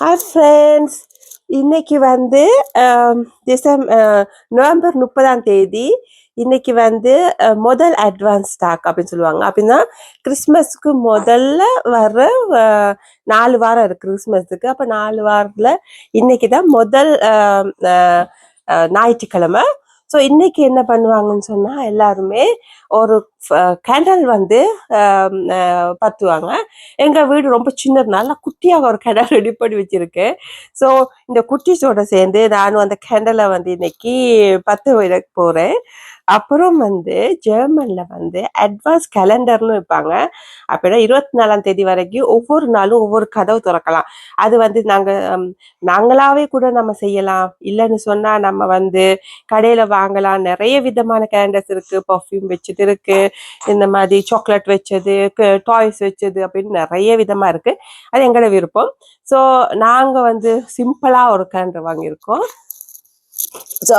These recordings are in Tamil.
ஹாய் ஃப்ரெண்ட்ஸ் இன்னைக்கு வந்து டிசம் நவம்பர் முப்பதாம் தேதி இன்னைக்கு வந்து முதல் அட்வான்ஸ் ஸ்டாக் அப்படின்னு சொல்லுவாங்க. அப்படின்னா கிறிஸ்மஸ்க்கு முதல்ல வர்ற நாலு வாரம் இருக்கு கிறிஸ்மஸுக்கு அப்போ நாலு வாரத்தில் இன்னைக்கு தான் முதல் ஞாயிற்றுக்கிழமை. ஸோ இன்னைக்கு என்ன பண்ணுவாங்கன்னு சொன்னால் எல்லாருமே ஒரு கேண்டல் வந்து பத்துவாங்க. எங்கள் வீடு ரொம்ப சின்னதுனால குட்டியாக ஒரு கேண்டல் ரெடி பண்ணி வச்சுருக்கேன் ஸோ இந்த குட்டீஸோட சேர்ந்து நானும் அந்த கேண்டலை வந்து இன்னைக்கு பத்து விட போகிறேன் அப்புறம் வந்து ஜெர்மனில் வந்து அட்வான்ஸ் கேலண்டர்னு வைப்பாங்க. அப்படின்னா இருபத்தி நாலாம் தேதி வரைக்கும் ஒவ்வொரு நாளும் ஒவ்வொரு கதவு திறக்கலாம். அது வந்து நாங்கள் நாங்களாவே கூட நம்ம செய்யலாம். இல்லைன்னு சொன்னால் நம்ம வந்து கடையில் வாங்கலாம். நிறைய விதமான கேலண்டர்ஸ் இருக்குது பர்ஃப்யூம் வச்சது இருக்குது இந்த மாதிரி சாக்லேட் வச்சது டாய்ஸ் வச்சது அப்படின்னு நிறைய விதமாக இருக்கு. அது எங்களோட விருப்பம். ஸோ நாங்கள் வந்து சிம்பிளாக ஒரு கேலண்டர் வாங்கியிருக்கோம். ஸோ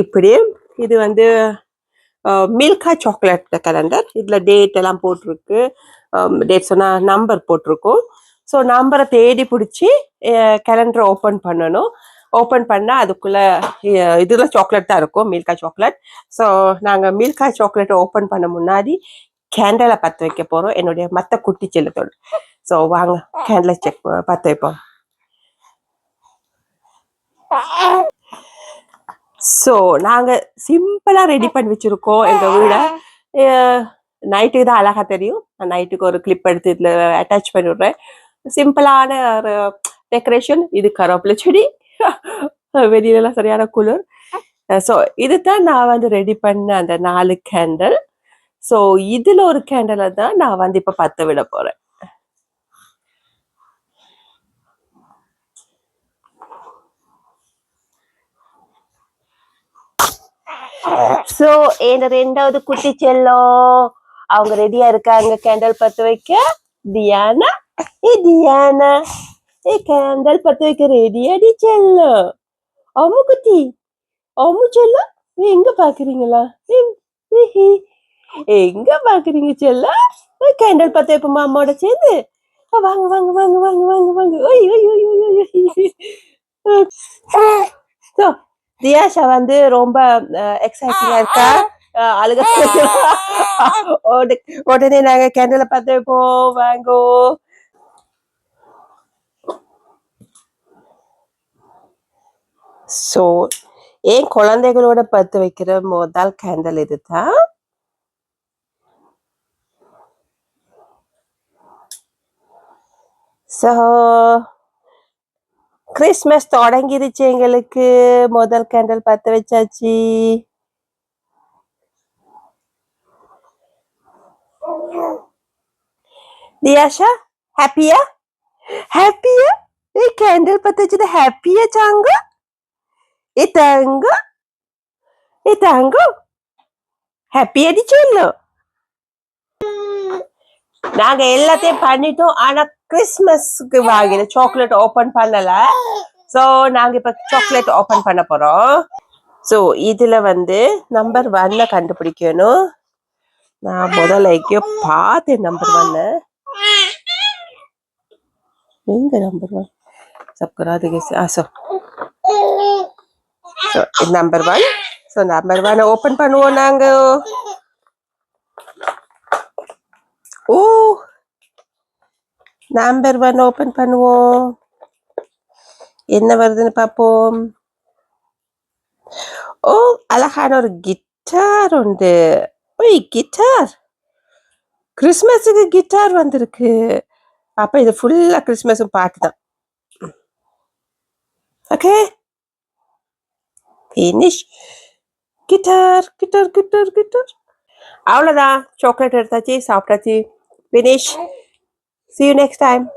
இப்படி இது வந்து மில்கா சாக்லேட் கலண்டர் இதுல டேட் எல்லாம் போட்டிருக்கு. டேட் சொன்னா நம்பர் போட்டிருக்கும். ஸோ நம்பரை தேடி பிடிச்சி கேலண்டரை ஓப்பன் பண்ணணும். ஓப்பன் பண்ணால் அதுக்குள்ள இதில் சாக்லேட் தான் இருக்கும் மில்கா சாக்லேட் ஸோ நாங்கள் மில்கா சாக்லேட்டை ஓப்பன் பண்ண முன்னாடி கேண்டலை பற்ற வைக்க போகிறோம் என்னுடைய மற்ற குட்டி செல்லத்தோடு. ஸோ வாங்க கேண்டலை செக் பற்ற வைப்போம். ஸோ நாங்கள் சிம்பிளாக ரெடி பண்ணி வச்சுருக்கோம் எங்கள் வீடை. நைட்டுக்கு தான் அழகாக தெரியும். நான் நைட்டுக்கு ஒரு கிளிப் எடுத்து இதில் அட்டாச் பண்ணி விட்றேன் சிம்பிளான ஒரு டெக்கரேஷன் இது கருவேப்பிலை செடி. வெளியிலலாம் சரியான குளிர். ஸோ இதுதான் நான் வந்து ரெடி பண்ண அந்த நாலு கேண்டல் ஸோ இதில் ஒரு கேண்டலை தான் நான் வந்து இப்போ பற்ற விட போகிறேன் சோ என் ரெண்டாவது குட்டி செல்லம் அவங்க ரெடியா இருக்காங்க. கேண்டல் பத்த வைக்க. தியானா ஏ தியானா ஏ கேண்டல் பத்த வைக்க. ரெடியாடி செல்லம் அம்மு குட்டி அம்மு செல்லம் எங்க பாக்குறீங்களா? எங்க பாக்குறீங்க செல்லம் கேண்டல் பத்த வைப்போமா அம்மாவோட சேர்ந்து? வாங்க வாங்க வாங்க வாங்க வாங்க வாங்க. ஓய் ஓய் ஓய் ஓய் ஓய் தியாஷா வந்து ரொம்ப எக்ஸைட்டிங்கா இருக்கா? அழுக உடனே- நாங்க கேண்டல பத்த வைப்போம் வாங்கோ. ஸோ ஏன் குழந்தைகளோட பத்து வைக்கிற முதல் கேண்டல் இதுதான் ஸோ கிறிஸ்மஸ் தொடங்கிருச்சு எங்களுக்கு முதல் கேண்டல் பத்த வச்சாச்சு தியாஷா ஹாப்பியா ஹாப்பியா ஏ கேண்டல் பத்த வச்சது ஹாப்பியா சாங்க ஏ தாங்க ஏ தாங்க ஹாப்பியாடி சொல்லு நாங்க எல்லாத்தையும் பண்ணிட்டோம். ஆனா கிறிஸ்மஸ்க்கு வாங்கின சாக்லேட் ஓபன் பண்ணல. சோ நாங்க இப்ப சாக்லேட் ஓபன் பண்ண போறோம். சோ இதுல வந்து நம்பர் ஒன்னை கண்டுபிடிக்கணும். நான் முதல்ல எங்கேயோ பார்த்தேன் நம்பர் ஒன்னு எங்க நம்பர் ஒன் சப்கராது ஆ so number one so number one open பண்ணுவோம் நாங்க. ஓ நம்பர் ஒன் ஓபன் பண்ணுவோம். என்ன வருதுன்னு பார்ப்போம். ஓ அழகான ஒரு கிட்டார் உண்டு. ஓய் கிட்டார் கிறிஸ்மஸுக்கு கிட்டார் வந்திருக்கு. அப்போ இது ஃபுல்லாக கிறிஸ்மஸும் பாட்டு தான். Okay finish guitar guitar guitar guitar அவ்வளோதான் சாக்லேட் எடுத்தாச்சு சாப்பிட்டாச்சு. finish. See you next time.